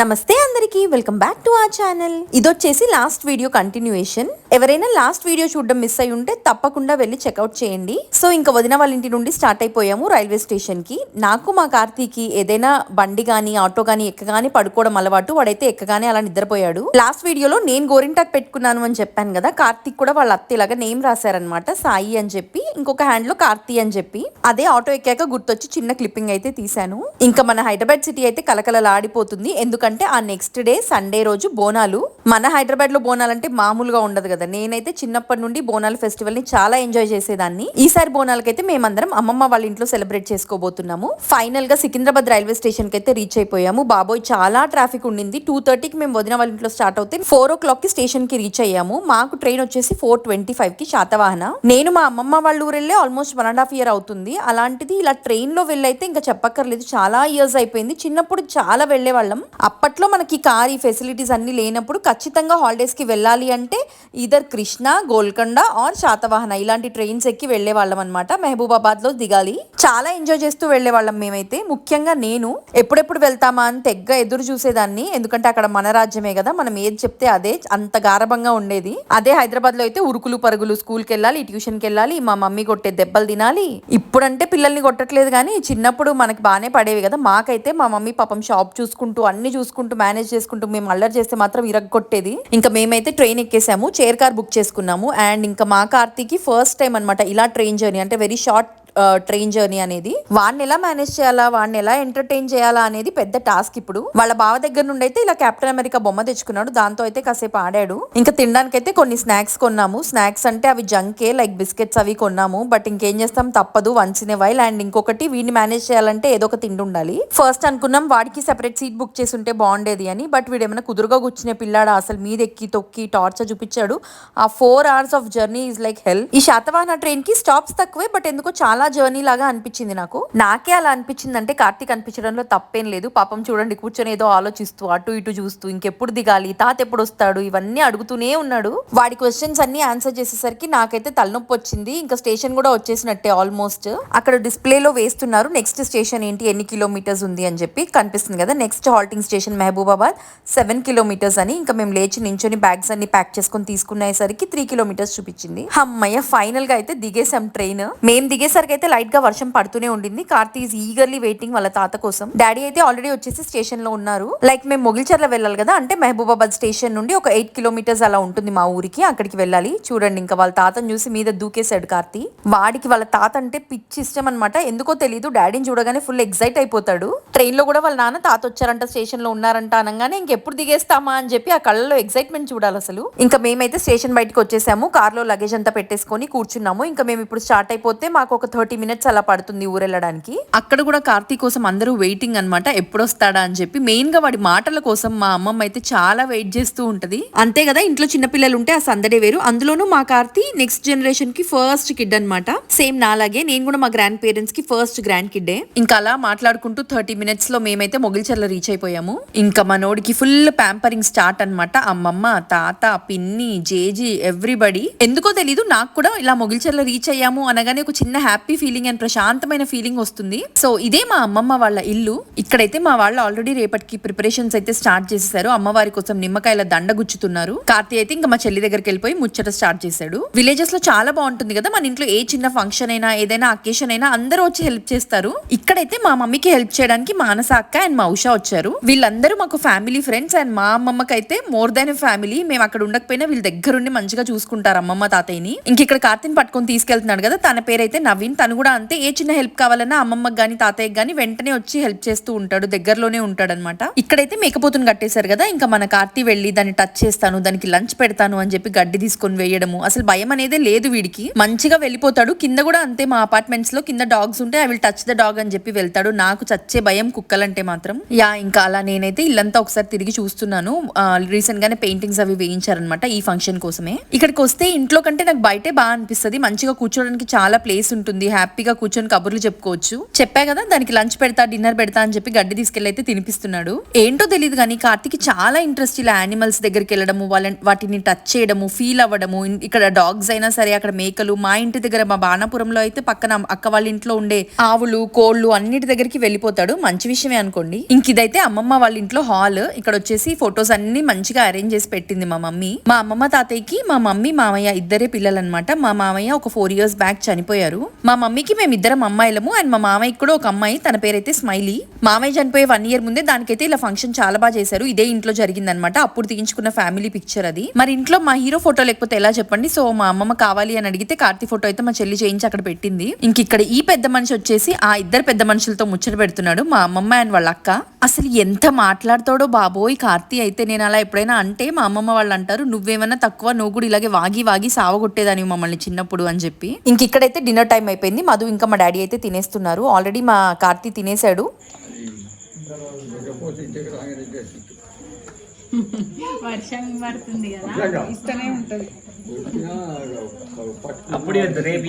నమస్తే అందరికి welcome back to our channel. ఇదొచ్చేసి last video continuation. ఎవరైనా లాస్ట్ వీడియో చూడడం మిస్ అయి ఉంటే తప్పకుండా వెళ్ళి చెక్అవుట్ చేయండి. సో ఇంకా వదిన వాళ్ళ ఇంటి నుండి స్టార్ట్ అయిపోయాము రైల్వే స్టేషన్కి నాకు మా కార్తీకి ఏదైనా బండి గాని ఆటో గాని ఎక్కగానే పడుకోవడం అలవాటు. వాడైతే ఎక్కగానే అలా నిద్రపోయాడు. లాస్ట్ వీడియోలో నేను గోరింటాక్ పెట్టుకున్నాను అని చెప్పాను కదా కార్తీక్ కూడా వాళ్ళ అత్త ఇలాగా నేమ్ రాశారనమాట సాయి అని చెప్పి. ఇంకొక హ్యాండ్లో కార్తీ అని చెప్పి. అదే ఆటో ఎక్కాక గుర్తొచ్చి చిన్న క్లిప్పింగ్ అయితే తీశాను. ఇంకా మన హైదరాబాద్ సిటీ అయితే కలకలలాడిపోతుంది ఎందుకంటే ఆ నెక్స్ట్ డే సండే రోజు బోనాలు. మన హైదరాబాద్లో బోనాలు అంటే మామూలుగా ఉండదు కదా. నేనైతే చిన్నప్పటి నుండి బోనాల ఫెస్టివల్ని చాలా ఎంజాయ్ చేసేదాన్ని. ఈసారి బోనాలకైతే మేమందరం అమ్మమ్మ వాళ్ళ ఇంట్లో సెలబ్రేట్ చేసుకోబోతున్నాము. ఫైనల్గా సికింద్రాబాద్ రైల్వే స్టేషన్కి అయితే రీచ్ అయిపోయాము. బాబోయ్ చాలా ట్రాఫిక్ ఉండింది. టూ థర్టీకి మేము వదిన వాళ్ళ ఇంట్లో స్టార్ట్ అవుతే ఫోర్ ఓ క్లాక్కి స్టేషన్కి రీచ్ అయ్యాము. మాకు ట్రైన్ వచ్చేసి ఫోర్ ట్వంటీ ఫైవ్కి శాతవాహన. నేను మా అమ్మమ్మ వాళ్ళ ఊరు వెళ్ళి almost one and half year అవుతుంది. అలాంటిది ఇలా ట్రైన్లో వెళ్ళైతే ఇంకా చెప్పక్కర్లేదు. చాలా ఇయర్స్ అయిపోయింది. చిన్నప్పుడు చాలా వెళ్ళే వాళ్ళం అప్పట్లో మనకి కార్ ఈ ఫెసిలిటీస్ అన్ని లేనప్పుడు ఖచ్చితంగా హాలిడేస్కి వెళ్ళాలి అంటే ఇదర్ కృష్ణ గోల్కొండ ఆర్ శాతవాహన ఇలాంటి ట్రైన్స్ ఎక్కి వెళ్ళే వాళ్ళం అనమాట మహబూబాబాద్లో దిగాలి. చాలా ఎంజాయ్ చేస్తూ వెళ్ళే వాళ్ళం మేమైతే. ముఖ్యంగా నేను ఎప్పుడెప్పుడు వెళ్తామా అని తెగ్గ ఎదురు చూసేదాన్ని. ఎందుకంటే అక్కడ మన రాజ్యమే కదా మనం ఏది చెప్తే అదే అంత గారభంగా ఉండేది. అదే హైదరాబాద్లో అయితే ఉరుకులు పరుగులు స్కూల్కి వెళ్ళాలి ట్యూషన్కి వెళ్ళాలి మా మమ్మీ కొట్టే దెబ్బలు తినాలి. ఇప్పుడంటే పిల్లల్ని కొట్టట్లేదు కానీ చిన్నప్పుడు మనకి బాగానే పడేవి కదా. మాకైతే మా మమ్మీ పాపం షాప్ చూసుకుంటూ అన్ని చూసుకుంటూ మేనేజ్ చేసుకుంటూ మేము అల్లరి చేస్తే మాత్రం ఇరగొట్టేది ఇంకా మేమైతే ట్రైన్ ఎక్కేసాము చైర్ కార్ బుక్ చేసుకున్నాము. అండ్ ఇంకా మా కార్తీకి ఫస్ట్ టైం అన్నమాట ఇలా ట్రైన్ జర్నీ అంటే వెరీ షార్ట్ ట్రైన్ జర్నీ అనేది. వాడిని ఎలా మేనేజ్ చేయాలా వాడిని ఎలా ఎంటర్టైన్ చేయాలా అనేది పెద్ద టాస్క్ ఇప్పుడు. వాళ్ళ బావ దగ్గర నుండి అయితే ఇలా కెప్టెన్ అమెరికా బొమ్మ తెచ్చుకున్నాడు. దాంతో అయితే కాసేపు ఆడాడు. ఇంకా తినడానికి అయితే కొన్ని స్నాక్స్ కొన్నాము. స్నాక్స్ అంటే అవి జంకే లైక్ బిస్కెట్స్ అవి కొన్నాము. బట్ ఇంకేం చేస్తాం? తప్పదు. వన్స్ ఇన్ వైల్ అండ్ ఇంకొకటి వీడిని మేనేజ్ చేయాలంటే ఏదో ఒక తిండి ఉండాలి. ఫస్ట్ అనుకున్నాం వాడికి సెపరేట్ సీట్ బుక్ చేసి ఉంటే బాగుండేది అని. బట్ వీడు ఏమైనా కుదురుగా కూర్చునే పిల్లాడు? అసలు మీద ఎక్కి తొక్కి టార్చర్ చూపించాడు. ఆ four hours of journey is like hell ఈ శాతవాహన ట్రైన్కి స్టాప్స్ తక్కువే బట్ ఎందుకో చాలా జర్నీ లాగా అనిపించింది నాకు. నాకే అలా అనిపించింది అంటే కార్తీక్ అనిపించడంలో తప్పేం లేదు. పాపం చూడండి కూర్చొని ఏదో ఆలోచిస్తూ అటు ఇటు చూస్తూ ఇంకెప్పుడు దిగాలి తాత ఎప్పుడు వస్తాడు ఇవన్నీ అడుగుతూనే ఉన్నాడు. వాడి క్వశ్చన్స్ అన్ని ఆన్సర్ చేసేసరికి నాకైతే తలనొప్పి వచ్చింది. ఇంకా స్టేషన్ కూడా వచ్చేసినట్టే ఆల్మోస్ట్ అక్కడ డిస్ప్లేలో వేస్తున్నారు నెక్స్ట్ స్టేషన్ ఏంటి ఎన్ని కిలోమీటర్స్ ఉంది అని చెప్పి కనిపిస్తుంది కదా. Next halting station Mahabubabad seven kilometres అని. ఇంకా మేము లేచి నించొని బ్యాగ్స్ అన్ని ప్యాక్ చేసుకొని తీసుకునేసరికి త్రీ కిలోమీటర్స్ చూపించింది. అమ్మయ్య ఫైనల్గా అయితే దిగేసాం ట్రైన్ మేము దిగేసరికి అయితే లైట్గా వర్షం పడుతూనే ఉండింది. కార్తీ ఈజ్ ఈగర్లీ వెయిటింగ్ వాళ్ళ తాత కోసం. డాడీ అయితే ఆల్రెడీ వచ్చేసి స్టేషన్లో ఉన్నారు. లైక్ మేము మొగిల్చర్ల వెళ్ళాలి కదా? అంటే మహబూబాబాద్ స్టేషన్ నుండి ఒక ఎయిట్ కిలోమీటర్స్ అలా ఉంటుంది మా ఊరికి అక్కడికి వెళ్ళాలి. చూడండి ఇంకా వాళ్ళ తాతను చూసి మీద దూకేశాడు కార్తీ. వాడికి వాళ్ళ తాత అంటే పిచ్చి ఇష్టం అనమాట ఎందుకో తెలియదు డాడీని చూడగానే ఫుల్ ఎగ్జైట్ అయిపోతాడు. ట్రైన్లో కూడా వాళ్ళ నాన్న తాత వచ్చారంట స్టేషన్లో ఉన్నారంట అనగానే ఇంకెప్పుడు దిగేస్తామా అని చెప్పి ఆ కళ్ళలో ఎగ్జైట్మెంట్ చూడాలి అసలు. ఇంకా మేమైతే స్టేషన్ బయటకు వచ్చేసాము. కార్లో లగేజ్ అంతా పెట్టేసుకొని కూర్చున్నాము. ఇంకా మేము ఇప్పుడు స్టార్ట్ అయిపోతే మాకు ఒక థర్టీ మినిట్స్ అలా పడుతుంది ఊరెళ్ళడానికి. అక్కడ కూడా కార్తీక్ కోసం అందరూ వెయిటింగ్ అన్నమాట ఎప్పుడు వస్తాడా అని చెప్పి. మెయిన్గా వాడి మాటల కోసం మా అమ్మమ్మ అయితే చాలా వెయిట్ చేస్తూ ఉంటది. అంతే కదా ఇంట్లో చిన్నపిల్లలు ఉంటే ఆ సందడే వేరు. అందులోనూ మా కార్తీ నెక్స్ట్ జనరేషన్కి ఫస్ట్ కిడ్ అన్నమాట. సేమ్ నాలాగే నేను కూడా మా గ్రాండ్ పేరెంట్స్కి ఫస్ట్ గ్రాండ్ కిడ్డే. ఇంకా అలా మాట్లాడుకుంటూ థర్టీ మినిట్స్లో మేమైతే మొగిల్చర్ల రీచ్ అయిపోయాము. ఇంకా మనోడికి ఫుల్ ప్యాంపరింగ్ స్టార్ట్ అన్నమాట. అమ్మమ్మ తాత పిన్ని జేజీ ఎవ్రీబడి. ఎందుకో తెలీదు నాకు కూడా ఇలా మొగిల్చర్ల రీచ్ అయ్యాము అనగానే ఒక చిన్న హ్యాపీ హ్యాపీ ఫీలింగ్ అండ్ ప్రశాంతమైన ఫీలింగ్ వస్తుంది. సో ఇదే మా అమ్మమ్మ వాళ్ళ ఇల్లు. ఇక్కడైతే మా వాళ్ళు ఆల్రెడీ రేపటికి ప్రిపరేషన్స్ అయితే స్టార్ట్ చేసేసారు. అమ్మవారి కోసం నిమ్మకాయల దండ గుచ్చుతున్నారు. కార్తీ అయితే ఇంకా మా చెల్లి దగ్గరికి వెళ్ళిపోయి ముచ్చట స్టార్ట్ చేశాడు. విలేజెస్లో చాలా బాగుంటుంది కదా. మన ఇంట్లో ఏ చిన్న ఫంక్షన్ అయినా ఏదైనా అకేషన్ అయినా అందరూ వచ్చి హెల్ప్ చేస్తారు. ఇక్కడైతే మా మమ్మీకి హెల్ప్ చేయడానికి మానస అక్క అండ్ మా ఉషా వచ్చారు. వీళ్ళందరూ మాకు ఫ్యామిలీ ఫ్రెండ్స్ అండ్ మా అమ్మమ్మకి అయితే మోర్ దాన్ ఫ్యామిలీ. మేము అక్కడ ఉండకపోయినా వీళ్ళ దగ్గరుండి మంచిగా చూసుకుంటారు అమ్మమ్మ తాతయ్యని. ఇంక ఇక్కడ కార్తీని పట్టుకొని తీసుకెళ్తున్నాడు కదా. తన పేరైతే నవీన్. తను కూడా అంతే ఏ చిన్న హెల్ప్ కావాలన్నా అమ్మమ్మకి కానీ తాతయ్యకి కానీ వెంటనే వచ్చి హెల్ప్ చేస్తూ ఉంటాడు దగ్గరలోనే ఉంటాడనమాట. ఇక్కడైతే మేకపోతును కట్టేశారు కదా ఇంకా మన కార్తీ వెళ్ళి దాన్ని టచ్ చేస్తాను దానికి లంచ్ పెడతాను అని చెప్పి గడ్డి తీసుకొని వేయడము. అసలు భయం అనేదే లేదు వీడికి. మంచిగా వెళ్ళిపోతాడు కింద కూడా అంతే మా అపార్ట్మెంట్స్లో కింద డాగ్స్ ఉంటే I will touch the dog అని చెప్పి వెళ్తాడు. నాకు చచ్చే భయం కుక్కలంటే మాత్రం. యా ఇంకా అలా నేనైతే ఇల్లంతా ఒకసారి తిరిగి చూస్తున్నాను. రీసెంట్ గానే పెయింటింగ్స్ అవి వేయించారనమాట ఈ ఫంక్షన్ కోసమే. ఇక్కడికి వస్తే ఇంట్లో కంటే నాకు బయటే బాగా అనిపిస్తుంది. మంచిగా కూర్చోడానికి చాలా ప్లేస్ ఉంటుంది. ఉంటుంది హ్యాపీగా కూర్చొని కబుర్లు చెప్పుకోవచ్చు. చెప్పా కదా దానికి లంచ్ పెడతా డిన్నర్ పెడతా అని చెప్పి గడ్డి తీసుకెళ్ళి అయితే తినిపిస్తున్నాడు. ఏంటో తెలియదు కానీ కార్తిక్ చాలా ఇంట్రెస్ట్ ఇలా యానిమల్స్ దగ్గరికి వెళ్ళడము వాళ్ళ వాటిని టచ్ చేయడము ఫీల్ అవ్వడము ఇక్కడ డాగ్స్ అయినా సరే అక్కడ మేకలు మా ఇంటి దగ్గర మా బాణాపురంలో అయితే పక్కన అక్క వాళ్ళ ఇంట్లో ఉండే ఆవులు కోళ్ళు అన్నిటి దగ్గరికి వెళ్ళిపోతాడు. మంచి విషయమే అనుకోండి. ఇంక ఇదైతే అమ్మమ్మ వాళ్ళ ఇంట్లో హాల్ ఇక్కడ వచ్చేసి ఫొటోస్ అన్ని మంచిగా అరేంజ్ చేసి పెట్టింది మా మమ్మీ. మా అమ్మమ్మ తాతయ్యకి మా మమ్మీ మామయ్య ఇద్దరే పిల్లలు అనమాట మా మామయ్య ఒక ఫోర్ ఇయర్స్ బ్యాక్ చనిపోయారు. మా మమ్మీకి మేము ఇద్దరం అమ్మాయిలము. అండ్ మా మామయ్యకి కూడా ఒక అమ్మాయి తన పేరైతే స్మైలీ. మామయ్య చనిపోయే వన్ ఇయర్ ముందే దానికైతే ఇలా ఫంక్షన్ చాలా బాగా చేశారు. ఇదే ఇంట్లో జరిగిందనమాట అప్పుడు తీయించుకున్న ఫ్యామిలీ పిక్చర్ అది. మరి ఇంట్లో మా హీరో ఫోటో లేకపోతే ఎలా చెప్పండి? సో మా అమ్మమ్మ కావాలి అని అడిగితే కార్తీ ఫోటో అయితే మా చెల్లి చేయించి అక్కడ పెట్టింది. ఇంక ఇక్కడ ఈ పెద్ద మనిషి వచ్చేసి ఆ ఇద్దరు పెద్ద మనుషులతో ముచ్చట పెడుతున్నాడు మా అమ్మమ్మ అండ్ వాళ్ళ అక్క. అసలు ఎంత మాట్లాడతాడో బాబోయ్! కార్తీ అయితే నేను అలా ఎప్పుడైనా అంటే మా అమ్మమ్మ వాళ్ళు అంటారు నువ్వేమన్నా తక్కువ నువ్వు కూడా ఇలాగే వాగి వాగి సావగొట్టేదాని మమ్మల్ని చిన్నప్పుడు అని చెప్పి. ఇంక ఇక్కడైతే డిన్నర్ టైం అయిపోయింది. మధు ఇంకా మా డాడీ అయితే తినేస్తున్నారు. ఆల్రెడీ మా కార్తీ తినేశాడు. వర్షం పడుతుంది కదా. ఇస్తూనే ఉంటది. అప్పుడు రేపు.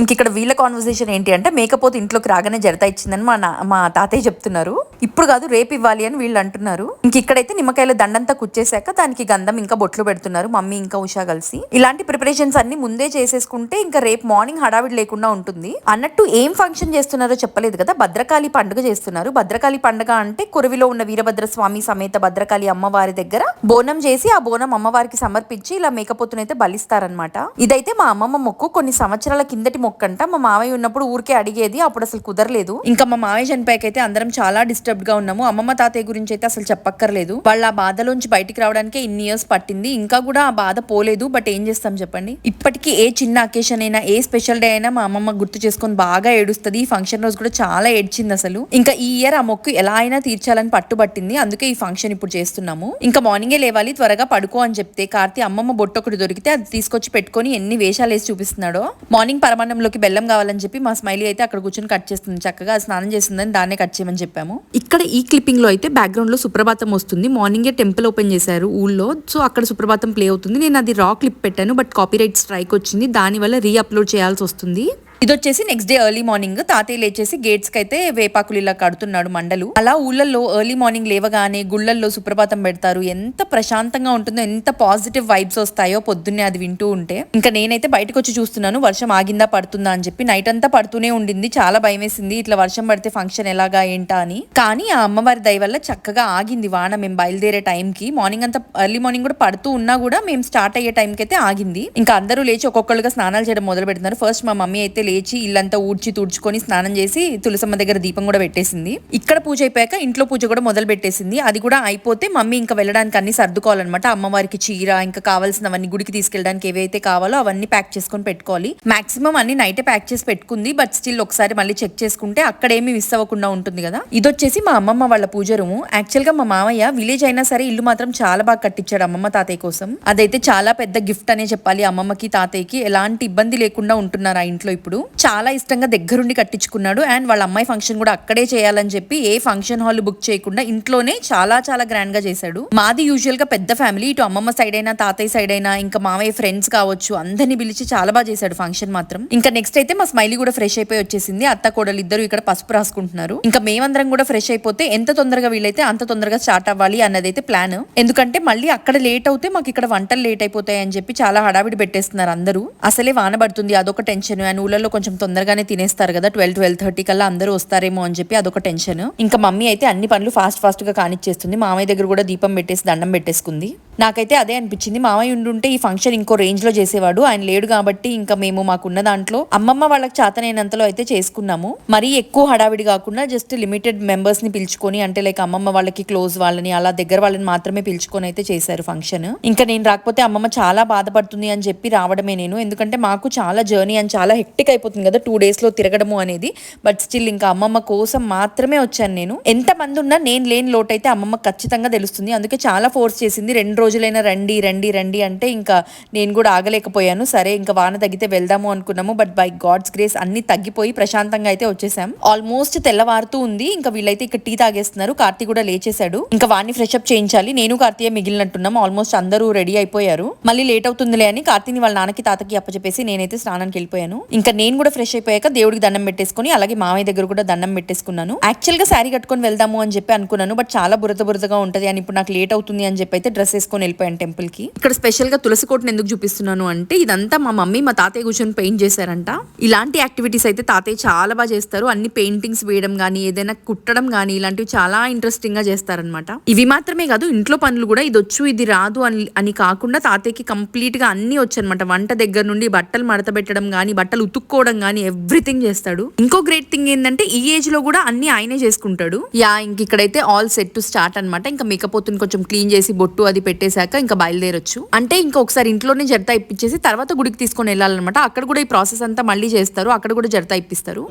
ఇంక ఇక్కడ వీళ్ళ కాన్వర్సేషన్ ఏంటి అంటే మేకపోతే ఇంట్లోకి రాగానే జడత ఇచ్చిందని మా నా మా తాతయ్య చెప్తున్నారు. ఇప్పుడు కాదు రేపు ఇవ్వాలి అని వీళ్ళు అంటున్నారు. ఇంక ఇక్కడైతే నిమ్మకాయల దండంతా కుచ్చేసాక దానికి గంధం ఇంకా బొట్లు పెడుతున్నారు మమ్మీ ఇంకా ఉషా కలిసి. ఇలాంటి ప్రిపరేషన్స్ అన్ని ముందే చేసేసుకుంటే ఇంకా రేపు మార్నింగ్ హడావిడి లేకుండా ఉంటుంది. అన్నట్టు ఏం ఫంక్షన్ చేస్తున్నారో చెప్పలేదు కదా. భద్రకాళి పండుగ చేస్తున్నారు. భద్రకాళి పండుగ అంటే కురవిలో ఉన్న వీరభద్ర స్వామి సమేత భద్రకాళి అమ్మవారి దగ్గర బోనం చేసి ఆ బోనం అమ్మవారికి సమర్పించి ఇలా మేకపోతునైతే బలిస్తారనమాట ఇదైతే మా అమ్మమ్మ మొక్కు. కొన్ని సంవత్సరాల కిందటి మొక్కంట. మా మావయ్య ఉన్నప్పుడు ఊరికే అడిగేది అప్పుడు అసలు కుదరలేదు. ఇంకా మా మావయ్య చనిపోయాకైతే అందరం చాలా డిస్టర్బ్గా ఉన్నాము. అమ్మమ్మ తాతయ్య గురించి అయితే అసలు చెప్పక్కర్లేదు. వాళ్ళ ఆ బాధలోంచి బయటికి రావడానికే ఇన్ని ఇయర్స్ పట్టింది. ఇంకా కూడా ఆ బాధ పోలేదు. బట్ ఏం చేస్తాం చెప్పండి? ఇప్పటికీ ఏ చిన్న అకేషన్ అయినా ఏ స్పెషల్ డే అయినా మా అమ్మమ్మ గుర్తు చేసుకొని బాగా ఏడుస్తుంది. ఈ ఫంక్షన్ రోజు కూడా చాలా ఏడ్చింది అసలు. ఇంకా ఈ ఇయర్ ఆ మొక్కు ఎలా అయినా తీర్చాలని పట్టుబట్టింది. అందుకే ఈ ఫంక్షన్ ఫంక్షన్ ఇప్పుడు చేస్తున్నాము. ఇంకా మార్నింగే లేవాలి త్వరగా పడుకో అని చెప్తే కార్తీ అమ్మమ్మ బొట్టు ఒకటి దొరికితే అది తీసుకొచ్చి పెట్టుకొని ఎన్ని వేషాలు వేసి చూపిస్తున్నాడో. మార్నింగ్ పరమాన్నంలోకి బెల్లం కావాలని చెప్పి మా స్మైలీ అయితే అక్కడ కూర్చొని కట్ చేస్తుంది. చక్కగా అది స్నానం చేస్తుందని దాన్నే కట్ చేయమని చెప్పాము. ఇక్కడ ఈ క్లిప్పింగ్లో అయితే బ్యాక్గ్రౌండ్లో సుప్రభాతం వస్తుంది. మార్నింగే టెంపుల్ ఓపెన్ చేశారు ఊళ్ళో. సో అక్కడ సుప్రభాతం ప్లే అవుతుంది. నేను అది రా క్లిప్ పెట్టాను బట్ కాపీరైట్ స్ట్రైక్ వచ్చింది. దానివల్ల రీ అప్లోడ్ చేయాల్సి వస్తుంది. ఇది వచ్చేసి నెక్స్ట్ డే ఎర్లీ మార్నింగ్ తాతయ్య లేచేసి గేట్స్కి అయితే వేపాకులు ఇలా కడుతున్నాడు మండలు. అలా ఊళ్ళల్లో ఎర్లీ మార్నింగ్ లేవగానే గుళ్ళల్లో సుప్రభాతం పెడతారు. ఎంత ప్రశాంతంగా ఉంటుందో ఎంత పాజిటివ్ వైబ్స్ వస్తాయో పొద్దున్నే అది వింటూ ఉంటే. ఇంకా నేనైతే బయటకు వచ్చి చూస్తున్నాను వర్షం ఆగిందా పడుతుందా అని చెప్పి. నైట్ అంతా పడుతూనే ఉండింది. చాలా భయం వేసింది ఇట్లా వర్షం పడితే ఫంక్షన్ ఎలాగా ఏంటా అని. కానీ ఆ అమ్మవారి దయ వల్ల చక్కగా ఆగింది వాన. మేము బయలుదేరే టైంకి మార్నింగ్ అంతా ఎర్లీ మార్నింగ్ కూడా పడుతూ ఉన్నా కూడా మేము స్టార్ట్ అయ్యే టైంకి అయితే ఆగింది. ఇంకా అందరూ లేచి ఒక్కొక్కరుగా స్నానాలు చేయడం మొదలు పెడుతున్నారు ఫస్ట్ మా మమ్మీ అయితే లేచి ఇల్లంతా ఊడ్చి తుడుచుకొని స్నానం చేసి తులసమ్మ దగ్గర దీపం కూడా పెట్టేసింది. ఇక్కడ పూజ అయిపోయాక ఇంట్లో పూజ కూడా మొదలు పెట్టేసింది. అది కూడా అయిపోతే మమ్మీ ఇంకా వెళ్ళడానికి అన్ని సర్దుకోవాలన్నమాట. అమ్మవారికి చీర ఇంకా కావాల్సినవన్నీ గుడికి తీసుకెళ్ళడానికి ఏవైతే కావాలో అవన్నీ ప్యాక్ చేసుకొని పెట్టుకోవాలి. మాక్సిమం అన్ని నైటే ప్యాక్ చేసి పెట్టుకుంది. బట్ స్టిల్ ఒకసారి మళ్ళీ చెక్ చేసుకుంటే అక్కడ ఏమి మిస్ అవ్వకుండా ఉంటుంది కదా. ఇది వచ్చేసి మా అమ్మమ్మ వాళ్ళ పూజ రూము. యాక్చువల్గా మా మామయ్య విలేజ్ అయినా సరే ఇల్లు మాత్రం చాలా బాగా కట్టించాడు అమ్మమ్మ తాతయ్య కోసం. అదైతే చాలా పెద్ద గిఫ్ట్ అనే చెప్పాలి అమ్మమ్మకి తాతయ్యకి. ఎలాంటి ఇబ్బంది లేకుండా ఉంటున్నారు ఆ ఇంట్లో ఇప్పుడు. చాలా ఇష్టంగా దగ్గరుండి కట్టించుకున్నాడు. అండ్ వాళ్ళ అమ్మాయి ఫంక్షన్ కూడా అక్కడే చేయాలని చెప్పి ఏ ఫంక్షన్ హాల్ బుక్ చేయకుండా ఇంట్లోనే చాలా చాలా గ్రాండ్గా చేశాడు. మాది యూజువల్గా పెద్ద ఫ్యామిలీ. ఇటు అమ్మమ్మ సైడ్ అయినా తాతయ్య సైడ్ అయినా ఇంకా మామయ్య ఫ్రెండ్స్ కావచ్చు అందరిని పిలిచి చాలా బాగా చేశాడు ఫంక్షన్ మాత్రం. ఇంకా నెక్స్ట్ అయితే మా స్మైలీ కూడా ఫ్రెష్ అయిపోయి వచ్చేసింది. అత్త కోడలు ఇద్దరు ఇక్కడ పసుపు రాసుకుంటున్నారు. ఇంకా మేమందరం కూడా ఫ్రెష్ అయిపోతే ఎంత తొందరగా వీలైతే అంత తొందరగా స్టార్ట్ అవ్వాలి అన్నదైతే ప్లాన్. ఎందుకంటే మళ్ళీ అక్కడ లేట్ అవుతే మాకు ఇక్కడ వంటలు లేట్ అయిపోతాయి అని చెప్పి చాలా హడావిడి పెట్టేస్తున్నారు అందరూ. అసలే వాన పడుతుంది అదొక టెన్షన్. అండ్ ఊళ్ళలో కొంచెం తొందరగానే తినేస్తారు కదా ట్వెల్వ్ ట్వెల్వ్ థర్టీ కల్లా అందరూ వస్తారేమో అని చెప్పి అదొక టెన్షన్. ఇంకా మమ్మీ అయితే అన్ని పనులు ఫాస్ట్ ఫాస్ట్గా కానిచ్చేస్తుంది. మామయ్య దగ్గర కూడా దీపం పెట్టేసి దండం పెట్టేసుకుంది. నాకైతే అదే అనిపించింది. మామయ్య ఉండుంటే ఈ ఫంక్షన్ ఇంకో రేంజ్లో చేసేవాడు. ఆయన లేడు కాబట్టి ఇంకా మేము మాకున్న దాంట్లో అమ్మమ్మ వాళ్ళకి చేతనైనంతలో అయితే చేసుకున్నాము. మరీ ఎక్కువ హడావిడి కాకుండా జస్ట్ లిమిటెడ్ మెంబర్స్ని పిలుచుకొని అంటే లైక్ అమ్మమ్మ వాళ్ళకి క్లోజ్ వాళ్ళని అలా దగ్గర వాళ్ళని మాత్రమే పిలుచుకొని అయితే చేశారు ఫంక్షన్ ఇంకా నేను రాకపోతే అమ్మమ్మ చాలా బాధపడుతుంది అని చెప్పి రావడమే నేను. ఎందుకంటే మాకు చాలా జర్నీ అని చాలా హెక్టిక్ అయిపోతుంది కదా టూ డేస్లో తిరగడము అనేది. బట్ స్టిల్ ఇంకా అమ్మమ్మ కోసం మాత్రమే వచ్చాను నేను. ఎంత మంది ఉన్నా నేను లేని లోటు అయితే అమ్మమ్మ ఖచ్చితంగా తెలుస్తుంది. అందుకే చాలా ఫోర్స్ చేసింది. రెండు రోజులైనా రండి రండి రండి అంటే ఇంకా నేను కూడా ఆగలేకపోయాను. సరే ఇంకా వాన తగ్గితే వెళ్దాము అనుకున్నాము. బట్ బై గాడ్స్ గ్రేస్ అన్ని తగ్గిపోయి ప్రశాంతంగా అయితే వచ్చేసాం. ఆల్మోస్ట్ తెల్లవారుతూ ఉంది. ఇంకా వీళ్ళైతే ఇక్కడ టీ తాగేస్తున్నారు. కార్తీ కూడా లేచేశాడు. ఇంకా వాడిని ఫ్రెష్ అప్ చేయించాలి. నేను కార్తీయ మిగిలినట్టున్నాం ఆల్మోస్ట్ అందరూ రెడీ అయిపోయారు. మళ్ళీ లేట్ అవుతుందిలే అని కార్తీని వాళ్ళ నాన్నకి తాతకి అప్పచెప్పేసి నేనైతే స్నానానికి వెళ్ళిపోయాను. ఇంకా నేను కూడా ఫ్రెష్ అయిపోయాక దేవుడికి దండం పెట్టేసుకుని అలాగే మామయ్య దగ్గర కూడా దండం పెట్టేసుకున్నాను. యాక్చువల్గా శారీ కట్టుకొని వెళ్దాము అని చెప్పి అనుకున్నాను. బట్ చాలా బురద బురదగా ఉంటది అని ఇప్పుడు నాకు లేట్ అవుతుంది అని చెప్పి అయితే డ్రెస్ వేసుకొని వెళ్ళిపోయాను టెంపుల్కి ఇక్కడ స్పెషల్గా తులసి కోటను ఎందుకు చూపిస్తున్నాను అంటే ఇదంతా మా మమ్మీ మా తాతయ్య కూర్చొని పెయింట్ చేశారంట. ఇలాంటి యాక్టివిటీస్ అయితే తాతయ్య చాలా బాగా చేస్తారు. అన్ని పెయింటింగ్స్ వేయడం గానీ ఏదైనా కుట్టడం గానీ ఇలాంటివి చాలా ఇంట్రెస్టింగ్గా చేస్తారనమాట ఇవి మాత్రమే కాదు ఇంట్లో పనులు కూడా ఇది వచ్చు ఇది రాదు అని అని కాకుండా తాతయ్యకి కంప్లీట్గా అన్ని వచ్చనమాట వంట దగ్గర నుండి బట్టలు మడత పెట్టడం గానీ బట్టలు ఉతుక్కోవడం గానీ ఎవ్రీథింగ్ చేస్తాడు. ఇంకో గ్రేట్ థింగ్ ఏంటంటే ఈ ఏజ్లో కూడా అన్ని ఆయనే చేసుకుంటాడు. యా ఇంక ఇక్కడైతే ఆల్ సెట్ టు స్టార్ట్ అనమాట ఇంకా మేకపోతుని కొంచెం క్లీన్ చేసి బొట్టు అది పెట్టేశాక ఇంకా బయలుదేరొచ్చు. అంటే ఇంకా ఒకసారి ఇంట్లోనే జడతా ఇప్పించేసి తర్వాత గుడికి తీసుకొని వెళ్ళాలన్నమాట. అక్కడ కూడా ఈ ప్రాసెస్ అంతా మళ్ళీ చేస్తారు. అక్కడ కూడా జడతా ఇప్పిస్తారు.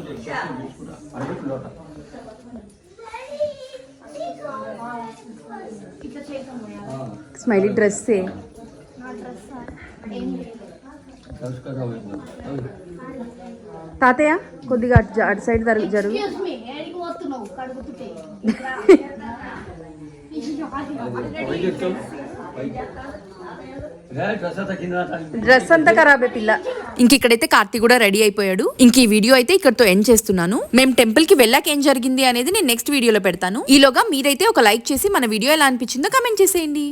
స్మైలీ డ్రెస్ తాతయ్య కొద్దిగా అటు సైడ్ జరుగు డ్రెస్ అంతా ఖరాబే పిల్ల ఇంక ఇక్కడైతే కార్తీ కూడా రెడీ అయిపోయాడు. ఇంక ఈ వీడియో అయితే ఇక్కడతో ఎండ్ చేస్తున్నాను. మేము టెంపుల్కి వెళ్ళాక ఏం జరిగింది అనేది నేను నెక్స్ట్ వీడియోలో పెడతాను. ఈలోగా మీరైతే ఒక లైక్ చేసి మన వీడియో ఎలా అనిపించిందో కమెంట్ చేసేయండి.